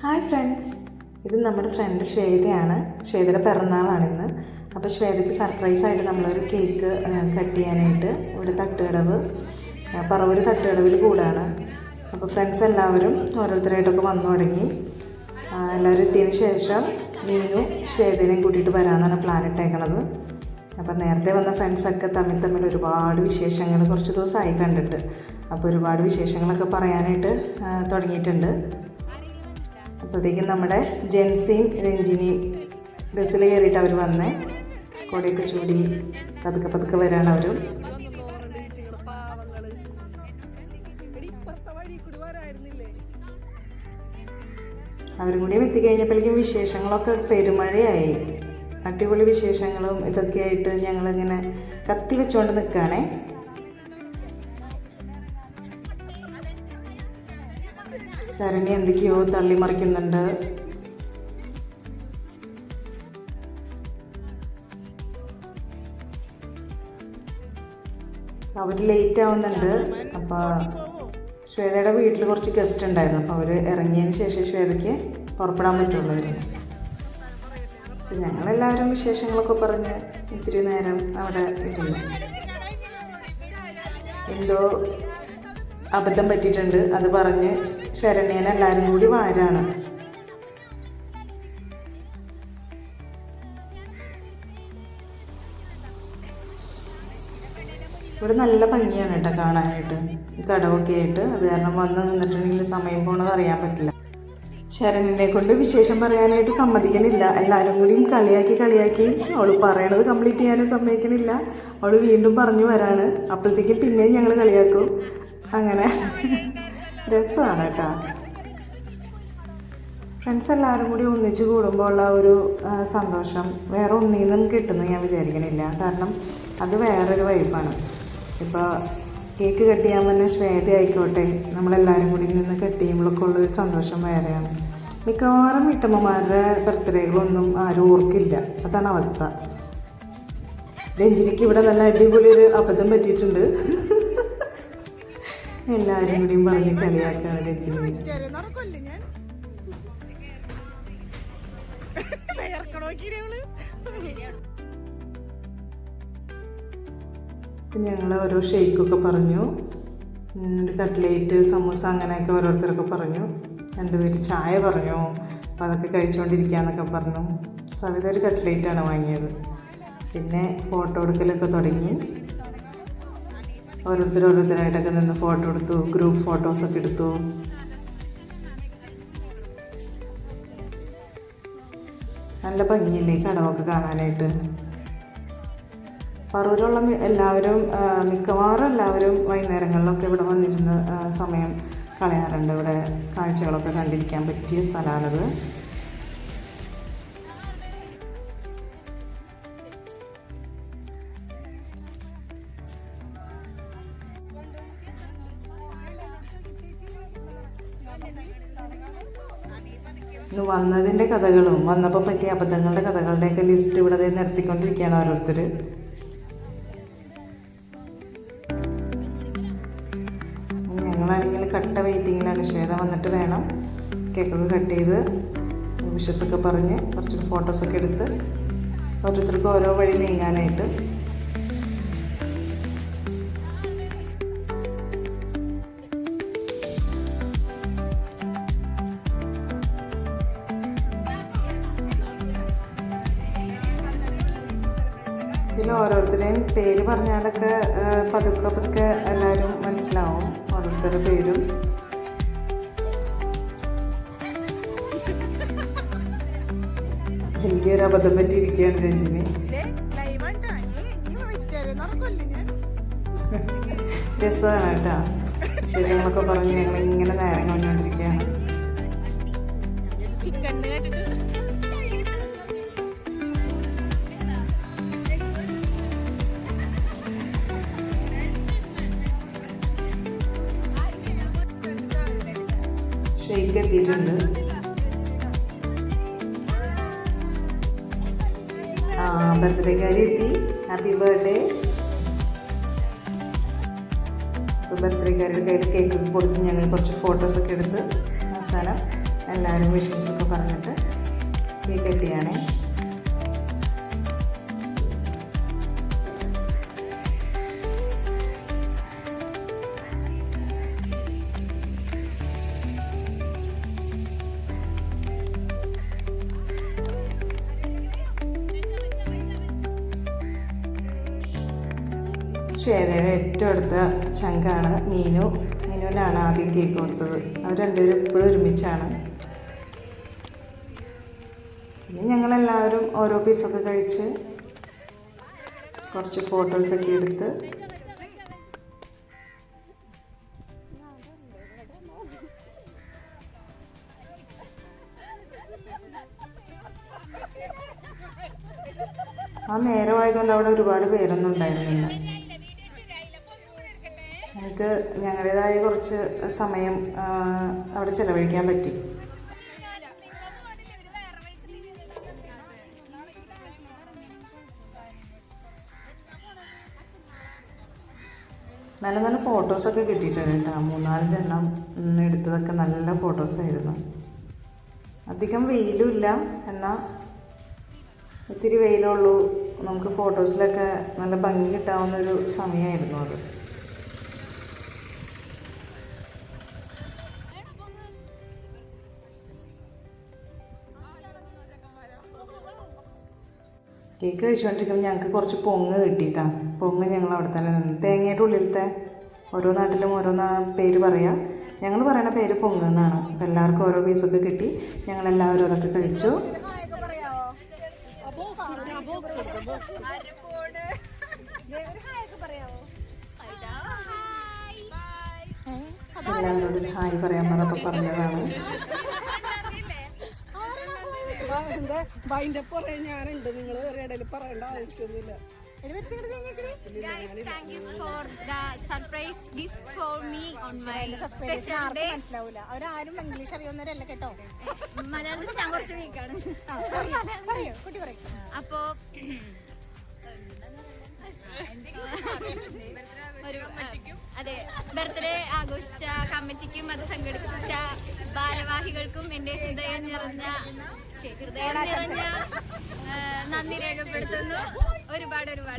Hi friends. ഇത് നമ്മുടെ front ശ്വേതയാണ്. ശ്വേതയുടെ പിറന്നാളാണിന്ന് അപ്പോൾ ശ്വേതയ്ക്ക് സർപ്രൈസായിട്ട് നമ്മളൊരു കേക്ക് കട്ട് ചെയ്യാനായിട്ട് ഇവിടെ തട്ടുകടവ് പറവൂർ തട്ടുകടവിൽ കൂടാണ്. അപ്പോൾ ഫ്രണ്ട്സ് എല്ലാവരും ഓരോരുത്തരായിട്ടൊക്കെ വന്നു തുടങ്ങി. എല്ലാവരും എത്തിയതിന് ശേഷം മീനു ശ്വേതനെയും കൂട്ടിയിട്ട് വരാമെന്നാണ് പ്ലാൻ ഇട്ടേക്കണത്. അപ്പോൾ നേരത്തെ വന്ന ഫ്രണ്ട്സൊക്കെ തമ്മിൽ തമ്മിൽ ഒരുപാട് വിശേഷങ്ങൾ കുറച്ച് ദിവസമായി കണ്ടിട്ട്. അപ്പോൾ ഒരുപാട് വിശേഷങ്ങളൊക്കെ പറയാനായിട്ട് തുടങ്ങിയിട്ടുണ്ട്. അപ്പോഴത്തേക്കും നമ്മുടെ ജെൻസിയും രഞ്ജിനിയും ബസ്സിൽ കയറിയിട്ട് അവർ വന്നേ കൊടിയൊക്കെ ചൂടി പതുക്കെ പതുക്കെ വരാണ് അവരും. അവരും കൂടി എത്തിക്കഴിഞ്ഞപ്പോഴേക്കും വിശേഷങ്ങളൊക്കെ പെരുമഴയായി. അടിപൊളി വിശേഷങ്ങളും ഇതൊക്കെ ആയിട്ട് ഞങ്ങളിങ്ങനെ കത്തി വെച്ചുകൊണ്ട് നിൽക്കുകയാണേ ശരണി എന്തൊക്കെയോ തള്ളി മറിക്കുന്നുണ്ട് അവർ ലേറ്റ് ആവുന്നുണ്ട്. അപ്പോൾ ശ്വേതയുടെ വീട്ടിൽ കുറച്ച് ഗസ്റ്റ് ഉണ്ടായിരുന്നു. അപ്പോൾ അവർ ഇറങ്ങിയതിന് ശേഷം ശ്വേതയ്ക്ക് പുറപ്പെടാൻ പറ്റുള്ളായിരുന്നു അപ്പം ഞങ്ങളെല്ലാവരും വിശേഷങ്ങളൊക്കെ പറഞ്ഞ് ഇത്തിരി നേരം അവിടെ ഇരുന്നു. എന്തോ അബദ്ധം പറ്റിയിട്ടുണ്ട്. അത് പറഞ്ഞ് ശരണ്യനെ എല്ലാവരും കൂടി വാരാണ്. ഇവിടെ നല്ല ഭംഗിയാണ് കേട്ടോ കാണാനായിട്ട്. ഈ കടവൊക്കെ ആയിട്ട്. അത് കാരണം വന്ന് നിന്നിട്ടുണ്ടെങ്കിൽ സമയം പോണത് അറിയാൻ പറ്റില്ല. ശരണിനെ കൊണ്ട് വിശേഷം പറയാനായിട്ട് സമ്മതിക്കണില്ല. എല്ലാവരും കൂടിയും കളിയാക്കി കളിയാക്കി അവൾ പറയണത് കംപ്ലീറ്റ് ചെയ്യാനും സമ്മതിക്കണില്ല. അവൾ വീണ്ടും പറഞ്ഞു വരാണ്. അപ്പോഴത്തേക്കും പിന്നെയും ഞങ്ങൾ കളിയാക്കും. അങ്ങനെ. രസമാണ് കേട്ടോ. ഫ്രണ്ട്സ് എല്ലാവരും കൂടി ഒന്നിച്ച് കൂടുമ്പോൾ ഉള്ള ഒരു സന്തോഷം. വേറെ ഒന്നിൽ നിന്നും ഞാൻ വിചാരിക്കണില്ല. കാരണം അത് വേറൊരു വൈബാണ്. ഇപ്പോൾ കേക്ക് കട്ട് ചെയ്യാൻ തന്നെ ശ്വേത ആയിക്കോട്ടെ. നമ്മളെല്ലാവരും കൂടി നിന്ന് കട്ട് ചെയ്യുമ്പോഴൊക്കെ ഉള്ളൊരു സന്തോഷം വേറെയാണ്. മിക്കവാറും വീട്ടമ്മമാരുടെ ബർത്ത്ഡേകളൊന്നും ആരും ഓർക്കില്ല. അതാണ് അവസ്ഥ. രഞ്ജിനിക്ക് ഇവിടെ നല്ല അടിപൊളി ഒരു അബദ്ധം പറ്റിയിട്ടുണ്ട്. എല്ലാവരും കൂടിയും പറഞ്ഞ് കളിയാക്കാതെ ഞങ്ങൾ ഓരോ ഷെയ്ക്കൊക്കെ പറഞ്ഞു. കട്ട്ലേറ്റ് സമൂസ അങ്ങനെയൊക്കെ ഓരോരുത്തരൊക്കെ പറഞ്ഞു. രണ്ടുപേര് ചായ പറഞ്ഞു. അപ്പോൾ അതൊക്കെ കഴിച്ചുകൊണ്ടിരിക്കുകയെന്നൊക്കെ പറഞ്ഞു. സവിത ഒരു കട്ട്ലേറ്റാണ് വാങ്ങിയത്. പിന്നെ ഫോട്ടോ എടുക്കലൊക്കെ തുടങ്ങി. ഓരോരുത്തർ ഓരോരുത്തരായിട്ടൊക്കെ നിന്ന് ഫോട്ടോ എടുത്തു ഗ്രൂപ്പ് ഫോട്ടോസൊക്കെ എടുത്തു. നല്ല ഭംഗിയില്ലേ ഈ കടമൊക്കെ കാണാനായിട്ട്? പറവൂരുള്ള എല്ലാവരും മിക്കവാറും എല്ലാവരും വൈകുന്നേരങ്ങളിലൊക്കെ ഇവിടെ വന്നിരുന്ന് സമയം കളയാറുണ്ട്. ഇവിടെ കാഴ്ചകളൊക്കെ കണ്ടിരിക്കാൻ പറ്റിയ സ്ഥലമാണിത് വന്നതിന്റെ കഥകളും വന്നപ്പോൾ പറ്റിയ അബദ്ധങ്ങളുടെ കഥകളുടെയൊക്കെ ലിസ്റ്റ് ഇവിടെ നിർത്തിക്കൊണ്ടിരിക്കുകയാണ് ഓരോരുത്തർ ഞങ്ങളാണെങ്കിൽ കട്ട വെയിറ്റിങ്ങിലാണ് ശ്വേത വന്നിട്ട് വേണം കേക്കൊക്കെ കട്ട് ചെയ്ത് വിഷസൊക്കെ പറഞ്ഞ് കുറച്ച് ഫോട്ടോസൊക്കെ എടുത്ത് ഓരോരുത്തർക്കും ഓരോ വഴി നീങ്ങാനായിട്ട്. ഇതിൽ ഓരോരുത്തരെയും പേര് പറഞ്ഞാലൊക്കെ പതുക്കെ പതുക്കെ എല്ലാവരും മനസ്സിലാവും ഓരോരുത്തരുടെ പേരും. എനിക്കൊരു അബദ്ധം പറ്റിയിരിക്കുകയാണ് രഞ്ജിനി. രസമാണ് കേട്ടോ. വിശേഷങ്ങളൊക്കെ പറഞ്ഞ് ഞങ്ങൾ ഇങ്ങനെ നേരം കൊണ്ടുകൊണ്ടിരിക്കുകയാണ് ചിക്കൻ കേട്ടിട്ട് ഷെയ്ക്ക് തിരുന്ന് ആ ബർത്ത്ഡേക്കാരി എത്തി ഹാപ്പി ബർത്ത്ഡേ ബർത്ത്ഡേക്കാരുടെ കയ്യിൽ കേക്ക് കൊടുത്ത് ഞങ്ങൾ കുറച്ച് ഫോട്ടോസൊക്കെ എടുത്ത് അവസാനം എല്ലാവരും വിഷൻസൊക്കെ പറഞ്ഞിട്ട് കേക്ക് കട്ടിയാണേ. ശ്വേതയുടെ ഏറ്റവും അടുത്ത ചങ്കാണ് മീനു. മീനുവിനാണ് ആദ്യം കേക്ക് കൊടുത്തത്. അവർ രണ്ടുപേരും എപ്പോഴും ഒരുമിച്ചാണ്. പിന്നെ ഞങ്ങളെല്ലാവരും ഓരോ പീസൊക്കെ കഴിച്ച് കുറച്ച് ഫോട്ടോസൊക്കെ എടുത്ത് ആ നേരമായതുകൊണ്ട് അവിടെ ഒരുപാട് പേരൊന്നും ഉണ്ടായിരുന്നില്ല. ഞങ്ങൾക്ക് ഞങ്ങളുടേതായ കുറച്ച് സമയം അവിടെ ചിലവഴിക്കാൻ പറ്റി. നല്ല നല്ല ഫോട്ടോസൊക്കെ കിട്ടിയിട്ടുണ്ട് കേട്ടോ. മൂന്നാലഞ്ചെണ്ണം എടുത്തതൊക്കെ നല്ല ഫോട്ടോസായിരുന്നു. അധികം വെയിലും ഇല്ല എന്നാൽ ഒത്തിരി വെയിലുള്ളൂ. നമുക്ക് ഫോട്ടോസിലൊക്കെ നല്ല ഭംഗി കിട്ടാവുന്ന ഒരു സമയമായിരുന്നു അത്. കേക്ക് കഴിച്ചുകൊണ്ടിരിക്കുമ്പോൾ ഞങ്ങൾക്ക് കുറച്ച് പൊങ്ങ് കിട്ടിയിട്ടാ പൊങ്ങ് ഞങ്ങൾ അവിടെ തന്നെ നിന്ന്. തേങ്ങയുടെ ഉള്ളിലത്തെ ഓരോ നാട്ടിലും ഓരോ നാ- പേര് പറയാം. ഞങ്ങൾ പറയണ പേര് പൊങ്ങ് എന്നാണ് അപ്പം എല്ലാവർക്കും ഓരോ പീസൊക്കെ കിട്ടി. ഞങ്ങളെല്ലാവരും അതൊക്കെ കഴിച്ചു. എല്ലാവരോടും ഹായ് പറയാൻ പറഞ്ഞതാണ്. എന്താ അതിന്റെ പുറകെ ഞാനുണ്ട്. നിങ്ങൾ ഇടയിൽ പറയേണ്ട ആവശ്യമൊന്നുമില്ല. Guys, thank you for the surprise gift for me on my special day. മനസ്സിലാവൂല. അവരാരും ഇംഗ്ലീഷ് അറിയുന്നവരല്ല കേട്ടോ? മലയാളത്തിൽ ഞാൻ കുറച്ച് വീക്കാണ് ആ, പറയൂ, പറയൂ കുട്ടി പറയും. അപ്പോ ഒരു അതെ ബർത്ത്ഡേ ആഘോഷിച്ച കമ്മിറ്റിക്കും അത് സംഘടിപ്പിച്ച ഭാരവാഹികൾക്കും എന്റെ ഹൃദയം നിറഞ്ഞ ഹൃദയം നിറഞ്ഞ നന്ദി രേഖപ്പെടുത്തുന്നു. ഒരുപാട് ഒരുപാട്